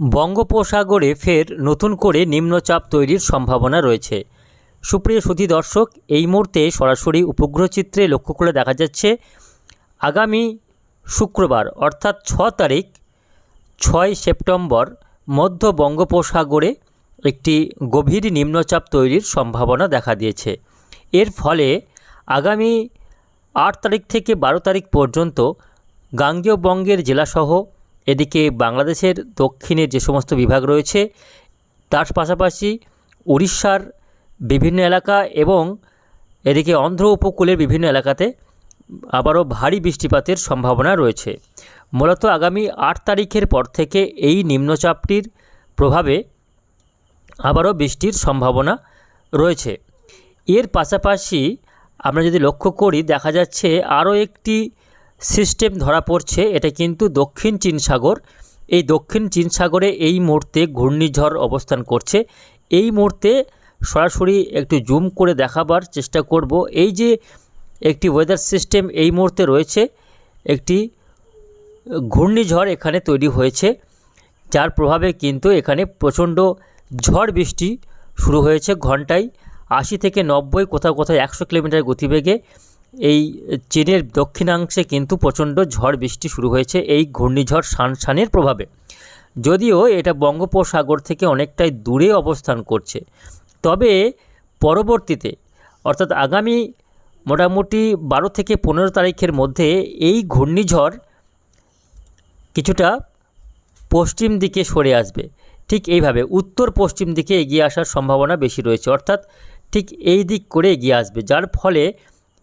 বঙ্গোপসাগরে ফের নতুন করে নিম্নচাপ তৈরির সম্ভাবনা রয়েছে। সুপ্রিয় সুধী দর্শক, এই মুহূর্তে সরাসরি উপগ্রহ চিত্রে লক্ষ্য করে দেখা যাচ্ছে, আগামী শুক্রবার অর্থাৎ ছ তারিখ, ছয় সেপ্টেম্বর, মধ্য বঙ্গোপসাগরে একটি গভীর নিম্নচাপ তৈরির সম্ভাবনা দেখা দিয়েছে। এর ফলে আগামী আট তারিখ থেকে বারো তারিখ পর্যন্ত গাঙ্গেয় বঙ্গের জেলাসহ এদিকে বাংলাদেশের দক্ষিণে যে সমস্ত বিভাগ রয়েছে, তার পাশাপাশি উড়িষ্যার বিভিন্ন এলাকা এবং এদিকে অন্ধ্র উপকূলের বিভিন্ন এলাকাতে আবারও ভারী বৃষ্টিপাতের সম্ভাবনা রয়েছে। মূলত আগামী আট তারিখের পর থেকে এই নিম্নচাপটির প্রভাবে আবারও বৃষ্টির সম্ভাবনা রয়েছে। এর পাশাপাশি আমরা যদি লক্ষ্য করি, দেখা যাচ্ছে আরও একটি সিস্টেম ধরা পড়ছে, এটা কিন্তু দক্ষিণ চীন সাগর। এই দক্ষিণ চীন সাগরে এই মুহূর্তে ঘূর্ণিঝড় অবস্থান করছে। এই মুহূর্তে সরাসরি একটু জুম করে দেখাবার চেষ্টা করব। এই যে একটি ওয়েদার সিস্টেম এই মুহূর্তে রয়েছে, একটি ঘূর্ণিঝড় এখানে তৈরি হয়েছে, যার প্রভাবে কিন্তু এখানে প্রচণ্ড ঝড় বৃষ্টি শুরু হয়েছে ঘন্টায় আশি থেকে নব্বই, কোথাও কোথাও একশো কিলোমিটার গতিবেগে। এই চীনের দক্ষিণাংশে কিন্তু প্রচণ্ড ঝড় বৃষ্টি শুরু হয়েছে, এই ঘূর্ণিঝড় সানসানের প্রভাবে। যদিও এটা বঙ্গোপসাগর থেকে অনেকটাই দূরে অবস্থান করছে। তবে পরবর্তীতে, অর্থাৎ আগামী মোটামুটি বারো থেকে পনেরো তারিখের মধ্যে এই ঘূর্ণিঝড় কিছুটা পশ্চিম দিকে সরে আসবে। ঠিক এইভাবে উত্তর পশ্চিম দিকে এগিয়ে আসার সম্ভাবনা বেশি রয়েছে, অর্থাৎ ঠিক এই দিক করে এগিয়ে আসবে, যার ফলে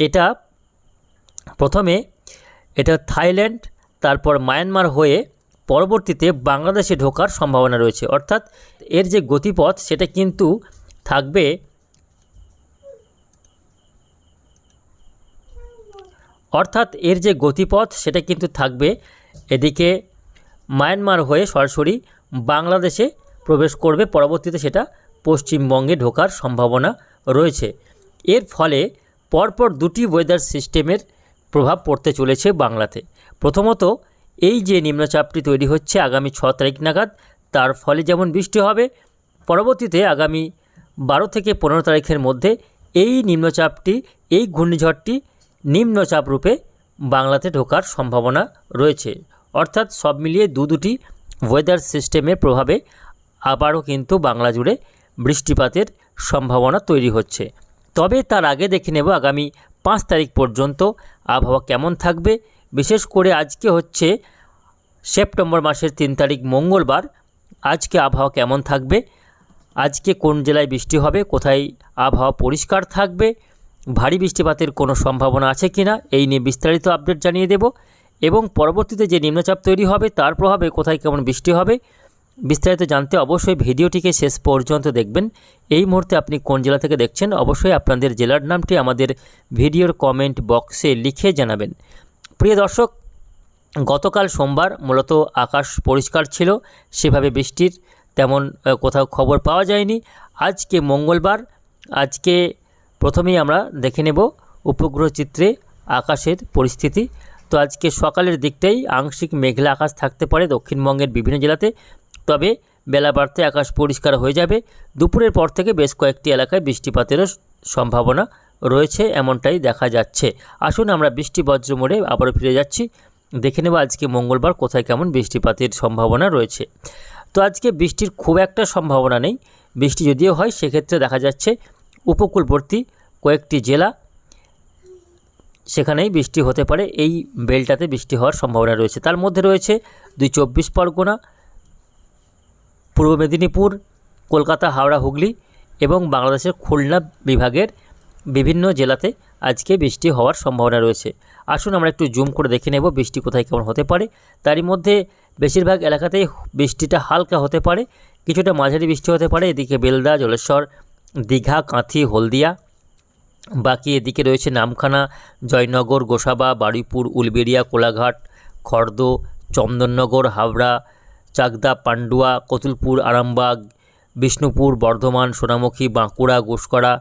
এটা প্রথমে এটা থাইল্যান্ড, তারপর মায়ানমার হয়ে পরবর্তীতে বাংলাদেশে ঢোকার সম্ভাবনা রয়েছে। অর্থাৎ এর যে গতিপথ, সেটা কিন্তু থাকবে অর্থাৎ এর যে গতিপথ, সেটা কিন্তু থাকবে এদিকে মায়ানমার হয়ে সরাসরি বাংলাদেশে প্রবেশ করবে। পরবর্তীতে সেটা পশ্চিমবঙ্গে ঢোকার সম্ভাবনা রয়েছে। এর ফলে পরপর দুটি ওয়েদার সিস্টেমের প্রভাব পড়তে চলেছে বাংলাতে। প্রথমত, এই যে নিম্নচাপটি তৈরি হচ্ছে আগামী ছ তারিখ নাগাদ, তার ফলে যেমন বৃষ্টি হবে, পরবর্তীতে আগামী বারো থেকে পনেরো তারিখের মধ্যে এই নিম্নচাপটি, এই ঘূর্ণিঝড়টি নিম্নচাপ রূপে বাংলাতে ঢোকার সম্ভাবনা রয়েছে। অর্থাৎ সব মিলিয়ে দু দুটি ওয়েদার সিস্টেমের প্রভাবে আবারও কিন্তু বাংলা জুড়ে বৃষ্টিপাতের সম্ভাবনা তৈরি হচ্ছে। তবে তার আগে দেখে নেব আগামী পাঁচ তারিখ পর্যন্ত আবহাওয়া কেমন থাকবে। বিশেষ করে আজকে হচ্ছে সেপ্টেম্বর মাসের তিন তারিখ মঙ্গলবার। আজকে আবহাওয়া কেমন থাকবে? আজকে কোন জেলায় বৃষ্টি হবে? কোথায় আবহাওয়া পরিষ্কার থাকবে? ভারী বৃষ্টিপাতের কোনো সম্ভাবনা আছে কি না এই নিয়ে বিস্তারিত আপডেট জানিয়ে দেব। এবং পরবর্তীতে যে নিম্নচাপ তৈরি হবে, তার প্রভাবে কোথায় কেমন বৃষ্টি হবে বিস্তারিত জানতে অবশ্যই ভিডিওটিকে শেষ পর্যন্ত দেখবেন। এই মুহূর্তে আপনি কোন জেলা থেকে দেখছেন, অবশ্যই আপনাদের জেলার নামটি আমাদের ভিডিওর কমেন্ট বক্সে লিখে জানাবেন। প্রিয় দর্শক, গতকাল সোমবার মূলত আকাশ পরিষ্কার ছিল, সেভাবে বৃষ্টির তেমন কোথাও খবর পাওয়া যায়নি। আজকে মঙ্গলবার, আজকে প্রথমেই আমরা দেখে নেব উপগ্রহ চিত্রে আকাশের পরিস্থিতি। তো আজকে সকালের দিকটাই আংশিক মেঘলা আকাশ থাকতে পারে দক্ষিণবঙ্গের বিভিন্ন জেলাতে। তবে বেলা বাড়তে আকাশ পরিষ্কার হয়ে যাবে। দুপুরের পর থেকে বেশ কয়েকটি এলাকায় বৃষ্টিপাতেরও সম্ভাবনা রয়েছে, এমনটাই দেখা যাচ্ছে। আসুন আমরা বৃষ্টি বজ্র মোড়ে আবারও ফিরে যাচ্ছি। দেখে নেব আজকে মঙ্গলবার কোথায় কেমন বৃষ্টিপাতের সম্ভাবনা রয়েছে। তো আজকে বৃষ্টির খুব একটা সম্ভাবনা নেই। বৃষ্টি যদিও হয়, সেক্ষেত্রে দেখা যাচ্ছে উপকূলবর্তী কয়েকটি জেলা সেখানেই বৃষ্টি হতে পারে। এই বেলটাতে বৃষ্টি হওয়ার সম্ভাবনা রয়েছে। তার মধ্যে রয়েছে দুই চব্বিশ পরগনা পূর্ব মেদিনীপুর, কলকাতা, হাওড়া, হুগলি এবং বাংলাদেশের খুলনা বিভাগের বিভিন্ন জেলাতে আজকে বৃষ্টি হওয়ার সম্ভাবনা রয়েছে। আসুন আমরা একটু জুম করে দেখে নেব বৃষ্টি কোথায় কেমন হতে পারে। তারই মধ্যে বেশিরভাগ এলাকাতেই বৃষ্টিটা হালকা হতে পারে, কিছুটা মাঝারি বৃষ্টি হতে পারে। এদিকে বেলদা, জলেশ্বর, দীঘা, কাঁথি, হলদিয়া, বাকি এদিকে রয়েছে নামখানা, জয়নগর, গোসাবা, বারুইপুর, উলবেড়িয়া, কোলাঘাট, খর্দ, চন্দননগর, হাওড়া চাকদা, পান্ডুয়া, কতুলপুর, আরামবাগ, বিষ্ণুপুর, বর্ধমান, সোনামুখী, বাঁকুড়া, ঘোষকরা,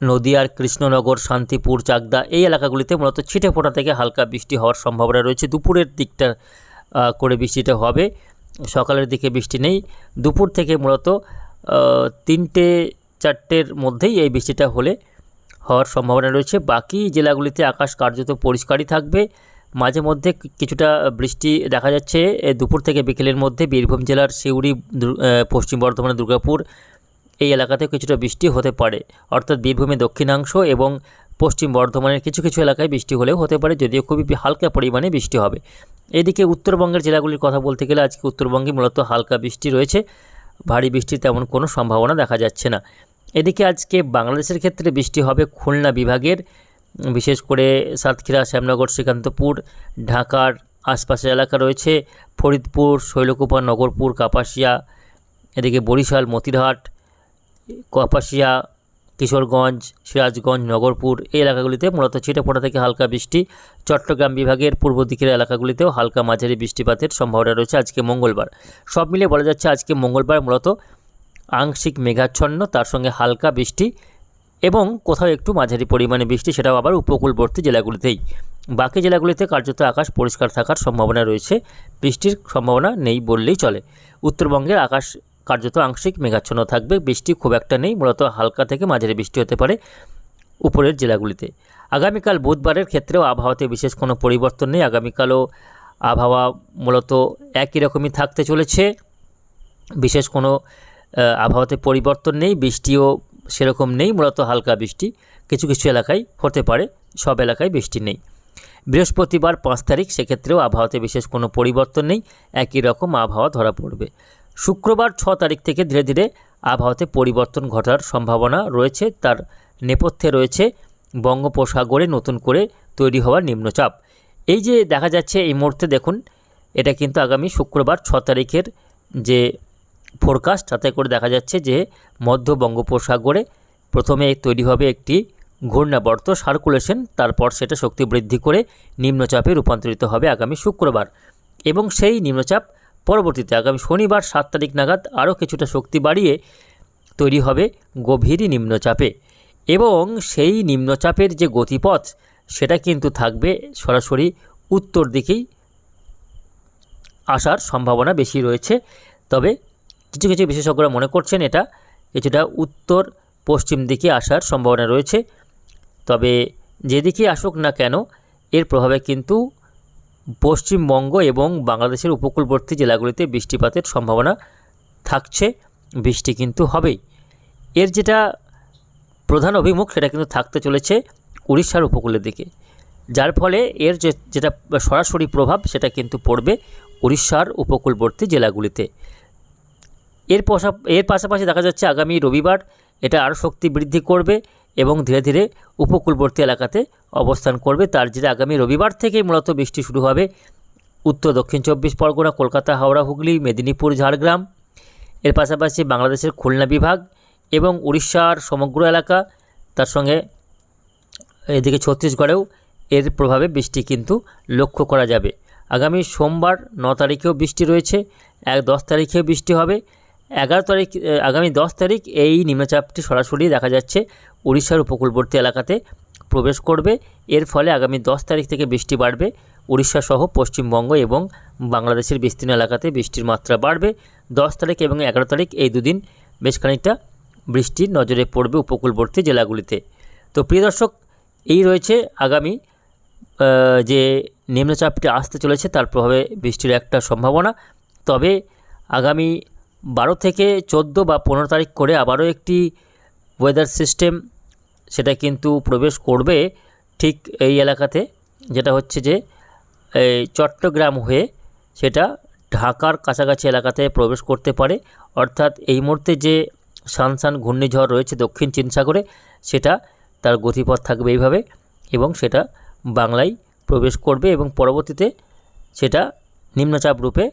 নদিয়ার কৃষ্ণনগর, শান্তিপুর, চাকদা এই এলাকাগুলিতে মূলত ছিটে ফোটা থেকে হালকা বৃষ্টি হওয়ার সম্ভাবনা রয়েছে। দুপুরের দিকটা করে বৃষ্টিটা হবে। সকালের দিকে বৃষ্টি নেই। দুপুর থেকে মূলত তিনটে, চারটের মধ্যেই এই বৃষ্টিটা হলে হওয়ার সম্ভাবনা রয়েছে। বাকি জেলাগুলিতে আকাশ কার্যত পরিষ্কারই থাকবে। মাঝে মধ্যে কিছুটা বৃষ্টি দেখা যাচ্ছে। দুপুর থেকে বিকেলের মধ্যে বীরভূম জেলার সিউড়ি পশ্চিম বর্ধমানের দুর্গাপুর এই এলাকাতে কিছুটা বৃষ্টি হতে পারে। অর্থাৎ বীরভূমের দক্ষিণাংশ এবং পশ্চিম বর্ধমানের কিছু কিছু এলাকায় বৃষ্টি হলেও হতে পারে, যদিও খুবই হালকা পরিমাণে বৃষ্টি হবে। এদিকে উত্তরবঙ্গের জেলাগুলির কথা বলতে গেলে আজকে উত্তরবঙ্গে মূলত হালকা বৃষ্টি রয়েছে। ভারী বৃষ্টির তেমন কোনো সম্ভাবনা দেখা যাচ্ছে না। এদিকে আজকে বাংলাদেশের ক্ষেত্রে বৃষ্টি হবে খুলনা বিভাগের। বিশেষ করে সাতক্ষীরা, শ্যামনগর, শ্রীকান্তপুর, ঢাকার আশপাশের এলাকা রয়েছে ফরিদপুর, শৈলকুপা, নগরপুর, কাপাসিয়া, এদিকে বরিশাল, মতিরহাট, কাপাসিয়া, কিশোরগঞ্জ, সিরাজগঞ্জ, নগরপুর, এই এলাকাগুলিতে মূলত ছিটেফোঁটা থেকে হালকা বৃষ্টি। চট্টগ্রাম বিভাগের পূর্ব দিকের এলাকাগুলিতেও হালকা মাঝারি বৃষ্টিপাতের সম্ভাবনা রয়েছে আজকে মঙ্গলবার। সব মিলিয়ে বলা যাচ্ছে আজকে মঙ্গলবার মূলত আংশিক মেঘাচ্ছন্ন, তার সঙ্গে হালকা বৃষ্টি এবং কোথাও একটু মাঝারি পরিমাণে বৃষ্টি, সেটাও আবার উপকূলবর্তী জেলাগুলিতেই। বাকি জেলাগুলিতে কার্যত আকাশ পরিষ্কার থাকার সম্ভাবনা রয়েছে। বৃষ্টির সম্ভাবনা নেই বললেই চলে। উত্তরবঙ্গের আকাশ কার্যত আংশিক মেঘাচ্ছন্ন থাকবে। বৃষ্টি খুব একটা নেই, মূলত হালকা থেকে মাঝারি বৃষ্টি হতে পারে উপরের জেলাগুলিতে। আগামীকাল বুধবারের ক্ষেত্রেও আবহাওয়াতে বিশেষ কোনো পরিবর্তন নেই। আগামীকালও আবহাওয়া মূলত একই রকমই থাকতে চলেছে। বিশেষ কোনো আবহাওয়াতে পরিবর্তন নেই। বৃষ্টিও সেরকম নেই, মূলত হালকা বৃষ্টি। কিছু কিছু এলাকায় হতে পারে, সব এলাকায় বৃষ্টি নেই। বৃহস্পতিবার পাঁচ তারিখ, সেক্ষেত্রেও আবহাওয়াতে বিশেষ কোনো পরিবর্তন নেই, একই রকম আবহাওয়া ধরা পড়বে। শুক্রবার ছ তারিখ থেকে ধীরে ধীরে আবহাওয়াতে পরিবর্তন ঘটার সম্ভাবনা রয়েছে, তার নেপথ্যে রয়েছে বঙ্গোপসাগরে নতুন করে তৈরি হওয়া নিম্নচাপ। এই যে দেখা যাচ্ছে এই মুহূর্তে দেখুন, এটা কিন্তু আগামী শুক্রবার ছ তারিখের যে ফোরকাস্ট তাতে করে দেখা যাচ্ছে যে মধ্য বঙ্গোপসাগরে প্রথমে তৈরি হবে একটি ঘূর্ণাবর্ত সার্কুলেশন তারপর সেটা শক্তি বৃদ্ধি করে নিম্নচাপে রূপান্তরিত হবে আগামী শুক্রবার। এবং সেই নিম্নচাপ পরবর্তীতে আগামী শনিবার সাত তারিখ নাগাদ আরও কিছুটা শক্তি বাড়িয়ে তৈরি হবে গভীরই নিম্নচাপে। এবং সেই নিম্নচাপের যে গতিপথ, সেটা কিন্তু থাকবে সরাসরি উত্তর দিকেই আসার সম্ভাবনা বেশি রয়েছে। তবে কিছু কিছু বিশেষজ্ঞরা মনে করছেন এটা কিছুটা উত্তর পশ্চিম দিকে আসার সম্ভাবনা রয়েছে। তবে যেদিকে আসুক না কেন, এর প্রভাবে কিন্তু পশ্চিমবঙ্গ এবং বাংলাদেশের উপকূলবর্তী জেলাগুলিতে বৃষ্টিপাতের সম্ভাবনা থাকছে, বৃষ্টি কিন্তু হবেই। এর যেটা প্রধান অভিমুখ, সেটা কিন্তু থাকতে চলেছে উড়িষ্যার উপকূলের দিকে। যার ফলে এর যে, যেটা সরাসরি প্রভাব, সেটা কিন্তু পড়বে উড়িষ্যার উপকূলবর্তী জেলাগুলিতে। এর পাশা, এর পাশাপাশি দেখা যাচ্ছে আগামী রবিবার এটা আরও শক্তি বৃদ্ধি করবে এবং ধীরে ধীরে উপকূলবর্তী এলাকাতে অবস্থান করবে। তার জেরে আগামী রবিবার থেকেই মূলত বৃষ্টি শুরু হবে। উত্তর, দক্ষিণ চব্বিশ পরগনা, কলকাতা, হাওড়া, হুগলি, মেদিনীপুর, ঝাড়গ্রাম। এর পাশাপাশি বাংলাদেশের খুলনা বিভাগ এবং উড়িষ্যার সমগ্র এলাকা, তার সঙ্গে এদিকে ছত্তিশগড়েও এর প্রভাবে বৃষ্টি কিন্তু লক্ষ্য করা যাবে। আগামী সোমবার ন তারিখেও বৃষ্টি রয়েছে, এক দশ তারিখেও বৃষ্টি হবে। এগারো তারিখ আগামী দশ তারিখ এই নিম্নচাপটি সরাসরি দেখা যাচ্ছে উড়িষ্যার উপকূলবর্তী এলাকাতে প্রবেশ করবে। এর ফলে আগামী দশ তারিখ থেকে বৃষ্টি বাড়বে। উড়িষ্যা সহ পশ্চিমবঙ্গ এবং বাংলাদেশের বিস্তীর্ণ এলাকাতে বৃষ্টির মাত্রা বাড়বে। দশ তারিখ এবং এগারো তারিখ এই দুদিন বেশ খানিকটা বৃষ্টির নজরে পড়বে উপকূলবর্তী জেলাগুলিতে। তো প্রিয় দর্শক, এই রয়েছে আগামী যে নিম্নচাপটি আসতে চলেছে তার প্রভাবে বৃষ্টির একটা সম্ভাবনা। তবে আগামী বারো থেকে চোদ্দ বা পনেরো তারিখ করে আবারও একটি ওয়েদার সিস্টেম সেটা কিন্তু প্রবেশ করবে ঠিক এই এলাকাতে, যেটা হচ্ছে যে, এই চট্টগ্রাম হয়ে সেটা ঢাকার কাছাকাছি এলাকাতে প্রবেশ করতে পারে। অর্থাৎ এই মুহূর্তে যে সানসান ঘূর্ণিঝড় রয়েছে দক্ষিণ চীন সাগরে সেটা তার গতিপথ থাকবে এইভাবে এবং সেটা বাংলায় প্রবেশ করবে এবং পরবর্তীতে সেটা নিম্নচাপ রূপে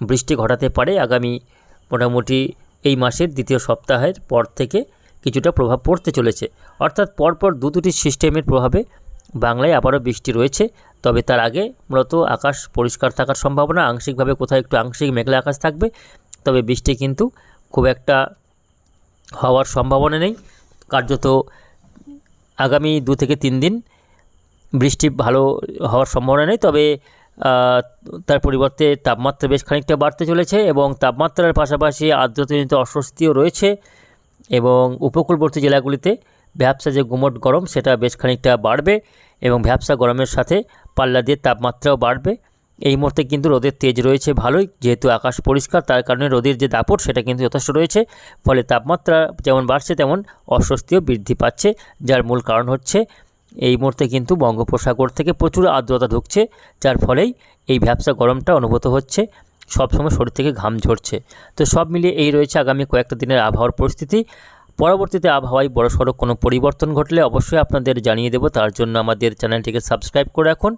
বৃষ্টি ঘটাতে পারে আগামী মোটামুটি এই মাসের দ্বিতীয় সপ্তাহের পর থেকে কিছুটা প্রভাব পড়তে চলেছে। অর্থাৎ পরপর দু দুটি সিস্টেমের প্রভাবে বাংলায় আবারও বৃষ্টি রয়েছে। তবে তার আগে মূলত আকাশ পরিষ্কার থাকার সম্ভাবনা, আংশিকভাবে কোথাও একটু আংশিক মেঘলা আকাশ থাকবে। তবে বৃষ্টি কিন্তু খুব একটা হওয়ার সম্ভাবনা নেই। কার্যত আগামী দু থেকে তিন দিন বৃষ্টি ভালো হওয়ার সম্ভাবনা নেই। তবে তার পরিবর্তে তাপমাত্রা বেশ খানিকটা বাড়তে চলেছে এবং তাপমাত্রার পাশাপাশি আর্দ্রতাজনিত অস্বস্তিও রয়েছে এবং উপকূলবর্তী জেলাগুলিতে ভ্যাবসা যে গুমট গরম, সেটা বেশ খানিকটা বাড়বে এবং ভ্যাবসা গরমের সাথে পাল্লা দিয়ে তাপমাত্রাও বাড়বে। এই মুহূর্তে কিন্তু রোদের তেজ রয়েছে ভালোই, যেহেতু আকাশ পরিষ্কার, তার কারণে রোদের যে দাপট, সেটা কিন্তু যথেষ্ট রয়েছে। ফলে তাপমাত্রা যেমন বাড়ছে, তেমন অস্বস্তিও বৃদ্ধি পাচ্ছে, যার মূল কারণ হচ্ছে এই মুহূর্তে কিন্তু বঙ্গোপসাগর থেকে প্রচুর আর্দ্রতা ঢুকছে, যার ফলেই এই ভ্যাবসা গরমটা অনুভূত হচ্ছে। সবসময় শরীর থেকে ঘাম ঝরছে। তো সব মিলিয়ে এই রয়েছে আগামী কয়েকটা দিনের আবহাওয়ার পরিস্থিতি। পরবর্তীতে আবহাওয়ায় বড়সড় কোনো পরিবর্তন ঘটলে অবশ্যই আপনাদের জানিয়ে দেব। তার জন্য আমাদের চ্যানেলটিকে সাবস্ক্রাইব করে রাখুন।